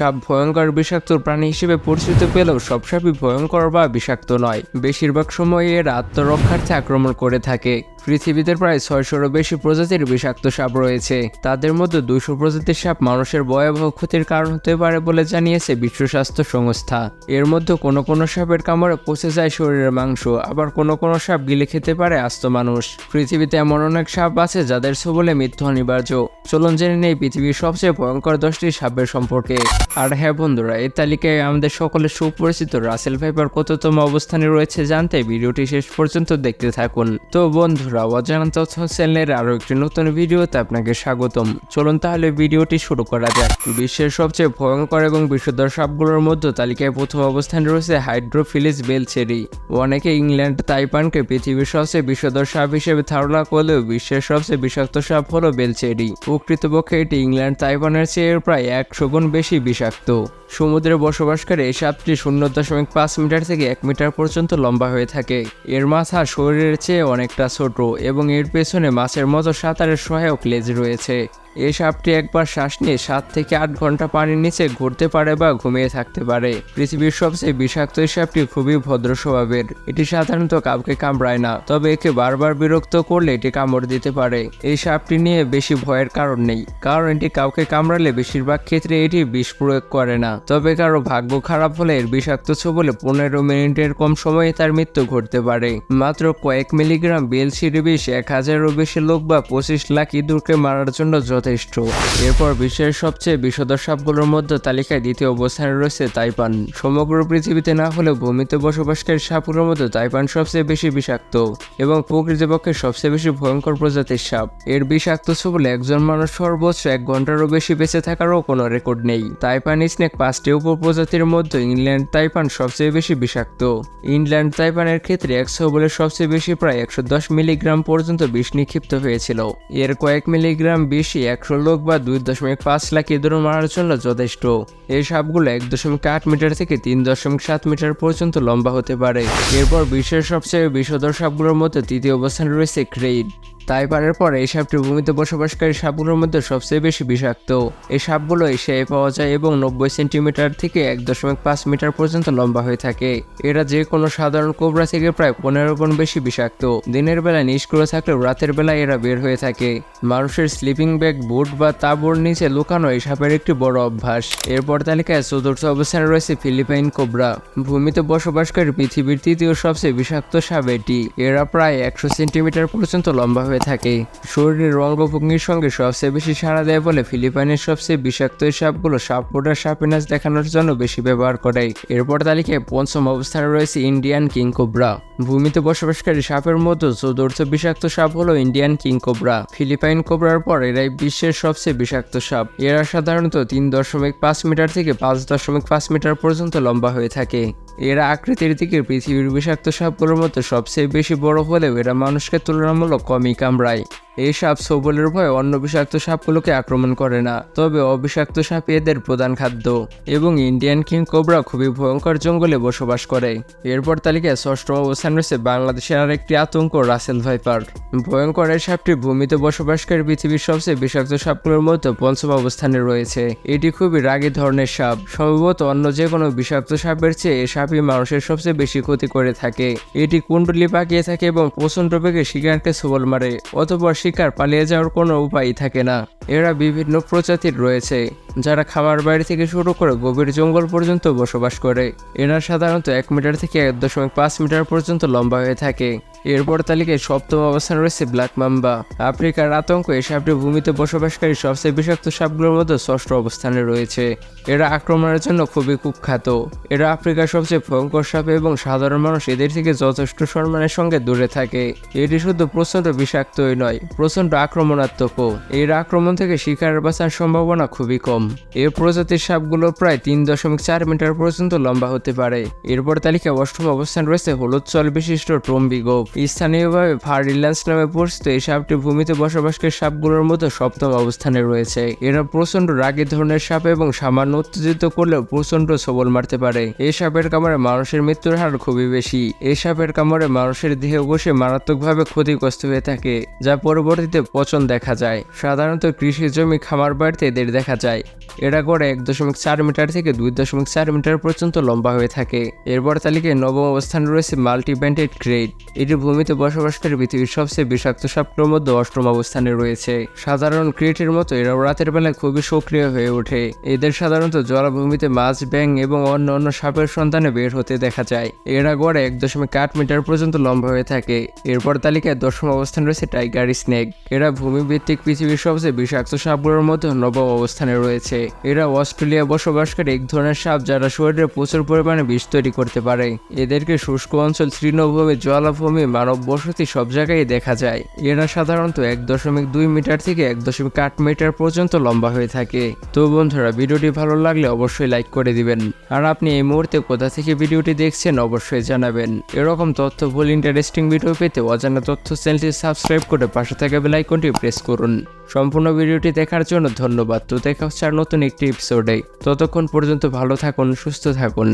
সাপ ভয়ঙ্কর বিষাক্ত প্রাণী হিসেবে পরিচিত পেলেও সব সাপই ভয়ঙ্কর বা বিষাক্ত নয়। বেশিরভাগ সময় এরা আত্মরক্ষার্থে আক্রমণ করে থাকে। পৃথিবীতে প্রায় ছয়শোরও বেশি প্রজাতির বিষাক্ত সাপ রয়েছে। তাদের মধ্যে দুশো প্রজাতির সাপ মানুষের ভয়াবহ ক্ষতির কারণ হতে পারে বলে জানিয়েছে বিশ্ব স্বাস্থ্য সংস্থা। এর মধ্যে কোনো কোনো সাপের কামড়ে পচে যায় শরীরের মাংস, আবার কোনো কোনো সাপ গিলে খেতে পারে আস্ত মানুষ। পৃথিবীতে এমন অনেক সাপ আছে যাদের সবলে মৃত্যু অনিবার্য। চলুন জেনে নেই পৃথিবীর সবচেয়ে ভয়ঙ্কর দশটি সাপের সম্পর্কে। আর হ্যাঁ বন্ধুরা, এই তালিকায় আমাদের সকলের সুপরিচিত রাসেল ভাইপার কততম অবস্থানে রয়েছে জানতে ভিডিওটি শেষ পর্যন্ত দেখতে থাকুন। তো বন্ধুরা, অজানা তথ্য চ্যানেলের আরও একটি নতুন ভিডিওতে আপনাকে স্বাগতম। চলুন তাহলে ভিডিওটি শুরু করা যাক। বিশ্বের সবচেয়ে ভয়ঙ্কর এবং বিষধর সাপগুলোর মধ্যে তালিকায় প্রথম অবস্থানে রয়েছে হাইড্রোফিলিস বেলচেরি। অনেকে ইংল্যান্ড তাইপানকে পৃথিবীর সবচেয়ে বিষধর সাপ হিসেবে ধারণা করলেও বিশ্বের সবচেয়ে বিষাক্ত সাপ হলো বেলচেরি। প্রকৃতপক্ষে এটি ইংল্যান্ড তাইপানের চেয়ে প্রায় একশো গুণ বেশি বিষাক্ত। সমুদ্রে বসবাসকারী এই সাপটি শূন্য দশমিক পাঁচ মিটার থেকে এক মিটার পর্যন্ত লম্বা হয়ে থাকে। এর মাথা শরীরের চেয়ে অনেকটা ছোট এবং এর পেছনে মাছের মতো সাঁতারের সহায়ক লেজ রয়েছে। এই সাপটি একবার শ্বাস নিয়ে সাত থেকে আট ঘণ্টা পানির নিচে ঘুরতে পারে বা ঘুমিয়ে থাকতে পারে। পৃথিবীর সবচেয়ে বিষাক্ত এই সাপটি খুবই ভদ্র স্বভাবের। এটি সাধারণত কাউকে কামড়ায় না, তবে একে বারবার বিরক্ত করলে এটি কামড় দিতে পারে। এই সাপটি নিয়ে বেশি ভয়ের কারণ নেই, কারণ এটি কাউকে কামড়ালে বেশিরভাগ ক্ষেত্রে এটি বিষ প্রয়োগ করে না। তবে কারও ভাগ্য খারাপ হলে এর বিষাক্ত ছোবলে পনেরো মিনিটের কম সময়ে তার মৃত্যু ঘটতে পারে। মাত্র কয়েক মিলিগ্রাম বেলসিরি বিষ এক হাজারেরও বেশি লোক বা পঁচিশ লাখ ইঁদুরকে মারার জন্য যথেষ্ট। এরপর বিশ্বের সবচেয়ে বিষধর সাপগুলোর মধ্যে তালিকায় দ্বিতীয় অবস্থানে রয়েছে তাইপান। সমগ্র পৃথিবীতে না হলেও ভূমিতে বসবাসকারী সাপগুলোর মধ্যে তাইপান সবচেয়ে বেশি বিষাক্ত এবং প্রকৃতপক্ষে সবচেয়ে বেশি ভয়ঙ্কর প্রজাতির সাপ। এর বিষাক্ত ছোবলে একজন মানুষ সর্বোচ্চ এক ঘন্টারও বেশি বেঁচে থাকারও কোনো রেকর্ড নেই। তাইপান স্নেক পাঁচটি উপপ্রজাতির মধ্যে ইংল্যান্ড তাইপান সবচেয়ে বেশি বিষাক্ত। ইংল্যান্ড তাইপানের ক্ষেত্রে একশো বলে সবচেয়ে বেশি প্রায় একশো দশ মিলিগ্রাম পর্যন্ত বিষ নিক্ষিপ্ত হয়েছিল। এর কয়েক মিলিগ্রাম বিষই একশো লোক বা দুই দশমিক পাঁচ লাখ ইঁদুর মারার জন্য যথেষ্ট। এই সাপগুলো এক দশমিক আট মিটার থেকে তিন দশমিক সাত মিটার পর্যন্ত লম্বা হতে পারে। এরপর বিশ্বের সবচেয়ে বিষধর সাপগুলোর মধ্যে তৃতীয় অবস্থানে রয়েছে ক্রেইড তাইপানের পর এই সাপটি ভূমিতে বসবাসকারী সাপগুলোর মধ্যে সবচেয়ে বেশি বিষাক্ত। এই সাপগুলো এশিয়ায় পাওয়া যায় এবং নব্বই সেন্টিমিটার থেকে এক দশমিক পাঁচ মিটার পর্যন্ত লম্বা হয়ে থাকে। এরা যে কোনো সাধারণ কোবরা থেকে প্রায় পনেরো গুণ বেশি বিষাক্ত। দিনের বেলা নিষ্ক্রিয় থাকলেও রাতের বেলা এরা বের হয়ে থাকে। মানুষের স্লিপিং ব্যাগ বুট বা তাঁবুর নিচে লুকানো এই সাপের একটি বড় অভ্যাস। এরপর তালিকায় চতুর্থ অবস্থানে রয়েছে ফিলিপাইন কোবরা। ভূমিতে বসবাসকারী পৃথিবীর তৃতীয় সবচেয়ে বিষাক্ত সাপ এটি। এরা প্রায় একশো সেন্টিমিটার পর্যন্ত লম্বা হয়ে থাকে। শরীরের অঙ্গভঙ্গির সঙ্গে সবচেয়ে বেশি সাড়া দেয় বলে ফিলিপাইনের সবচেয়ে বিষাক্ত এই সাপগুলো সাপোর্টার সাপিনাস দেখানোর জন্য বেশি ব্যবহার করে। এরপর তালিকায় পঞ্চম অবস্থানে রয়েছে ইন্ডিয়ান কিং কোবরা। ভূমিতে বসবাসকারী সাপের মধ্যে চতুর্থ বিষাক্ত সাপ হলো ইন্ডিয়ান কিং কোবরা। ফিলিপাইন কোবরার পর এরাই বিশ্বের সবচেয়ে বিষাক্ত সাপ। এরা সাধারণত তিন দশমিক পাঁচ মিটার থেকে পাঁচ দশমিক পাঁচ মিটার পর্যন্ত লম্বা হয়ে থাকে। এরা আকৃতির দিকে পৃথিবীর বিষাক্ত সাপগুলোর মতো সবচেয়ে বেশি বড় হলেও এরা মানুষকে তুলনামূলক কমই কামড়ায়। এই সাপ সবলের ভয়ে অন্য বিষাক্ত সাপগুলোকে আক্রমণ করে না। তবে অবিষাক্ত সাপ এদের প্রধান খাদ্য। এবং ইন্ডিয়ান কিং কোবরা খুবই ভয়ঙ্কর জঙ্গলে বসবাস করে। এরপর তালিকায় ষষ্ঠ অবস্থান রয়েছে বাংলাদেশের আরেকটি আতঙ্ক, রাসেল ভাইপার। ভয়ঙ্কর এই সাপটি ভূমিতে বসবাসকারী পৃথিবীর সবচেয়ে বিষাক্ত সাপগুলোর মধ্যে পঞ্চম অবস্থানে রয়েছে। এটি খুবই রাগী ধরনের সাপ। সম্ভবত অন্য যে কোনো বিষাক্ত সাপের চেয়ে এই সাপই মানুষের সবচেয়ে বেশি ক্ষতি করে থাকে। এটি কুণ্ডলি পাকিয়ে থাকে এবং প্রচণ্ড বেগে শিকারকে সবল মারে। অতপর শিকার পালিয়ে যাওয়ার কোনো উপায় থাকে না। এরা বিভিন্ন প্রজাতির রয়েছে, যারা খাবার বাড়ি থেকে শুরু করে গভীর জঙ্গল পর্যন্ত বসবাস করে। এরা সাধারণত এক মিটার থেকে এক দশমিক পাঁচ মিটার পর্যন্ত লম্বা হয়ে থাকে। এরপর তালিকায় সপ্তম অবস্থান রয়েছে ব্ল্যাক মাম্বা আফ্রিকার আতঙ্ক এই সাপটি ভূমিতে বসবাসকারী সবচেয়ে বিষাক্ত সাপগুলোর মধ্যে ষষ্ঠ অবস্থানে রয়েছে। এরা আক্রমণের জন্য খুবই কুখ্যাত। এরা আফ্রিকার সবচেয়ে ভয়ঙ্কর সাপ এবং সাধারণ মানুষ, এদের থেকে যথেষ্ট সম্মানের সঙ্গে দূরে থাকে। এটি শুধু প্রচণ্ড বিষাক্তই নয়, প্রচণ্ড আক্রমণাত্মকও এর আক্রমণ থেকে শিকারের বাঁচার সম্ভাবনা খুবই কম। এ প্রজাতির সাপগুলো প্রায় তিন দশমিক চার মিটার পর্যন্ত লম্বা হতে পারে। এরপর তালিকায় অষ্টম অবস্থান রয়েছে হলুদ চল বিশিষ্ট ট্রম্বিগোভ স্থানীয়ভাবে ফার্ডিল্যান্স নামে পরিচিত এই সাপটি ভূমিতে বসবাসকারী সাপগুলোর মধ্যে সপ্তম অবস্থানে রয়েছে। এরা প্রচণ্ড রাগী ধরনের সাপ এবং সামান্য উত্তেজিত করলেও প্রচণ্ড সবল মারতে পারে। এই সাপের কামড়ে মানুষের মৃত্যুর হার খুবই বেশি। এই সাপের কামড়ে মানুষের দেহে বসে মারাত্মকভাবে ক্ষতিগ্রস্ত হয়ে থাকে, যা পরবর্তীতে পচন দেখা যায়। সাধারণত কৃষি জমি খামার বাড়িতে এদের দেখা যায়। এরা গড়ে এক দশমিক চার মিটার থেকে দুই দশমিক চার মিটার পর্যন্ত লম্বা হয়ে থাকে। এরপর তালিকায় নবম অবস্থানে রয়েছে মাল্টিব্যান্ডেড গ্রেড। এটি ভূমিতে বসবাসকারী পৃথিবীর সবচেয়ে বিষাক্ত সাপগুলোর মধ্যে অষ্টম অবস্থানে রয়েছে। সাধারণ ক্রিয়েটের মতো এরাও রাতের বেলায় খুবই সক্রিয় হয়ে ওঠে। এদের সাধারণত জলাভূমিতে মাছ ব্যাং এবং অন্য অন্য সাপের সন্তানে বের হতে দেখা যায়। এরা গড়ে এক দশমিক আট মিটার পর্যন্ত লম্বা হয়ে থাকে। এরপর তালিকায় দশম অবস্থানে রয়েছে টাইগার স্নেক। এরা ভূমিভিত্তিক পৃথিবীর সবচেয়ে বিষাক্ত সাপগুলোর মধ্যে নবম অবস্থানে রয়েছে। এরা অস্ট্রেলিয়া বসবাসকারী এক ধরনের সাপ যারা শরীরে প্রচুর পরিমাণে বিষ তৈরি করতে পারে। এদেরকে শুষ্ক অঞ্চল তৃণভূমি, জলাভূমি মানব বসতি সব জায়গায় দেখা যায়। এরা সাধারণত এক দশমিক দুই মিটার থেকে এক দশমিক আট মিটার পর্যন্ত লম্বা হয়ে থাকে। তো বন্ধুরা, ভিডিওটি ভালো লাগলে অবশ্যই লাইক করে দিবেন। আর আপনি এই মুহূর্তে কোথা থেকে ভিডিওটি দেখছেন অবশ্যই জানাবেন। এরকম তথ্যফুল ইন্টারেস্টিং ভিডিও পেতে অজানা তথ্য চ্যানেলটি সাবস্ক্রাইব করে পাশে থাকা বেল আইকনটি প্রেস করুন। সম্পূর্ণ ভিডিওটি দেখার জন্য ধন্যবাদ। তো দেখা হচ্ছে আর নতুন একটি এপিসোডে ততক্ষণ পর্যন্ত ভালো থাকুন, সুস্থ থাকুন।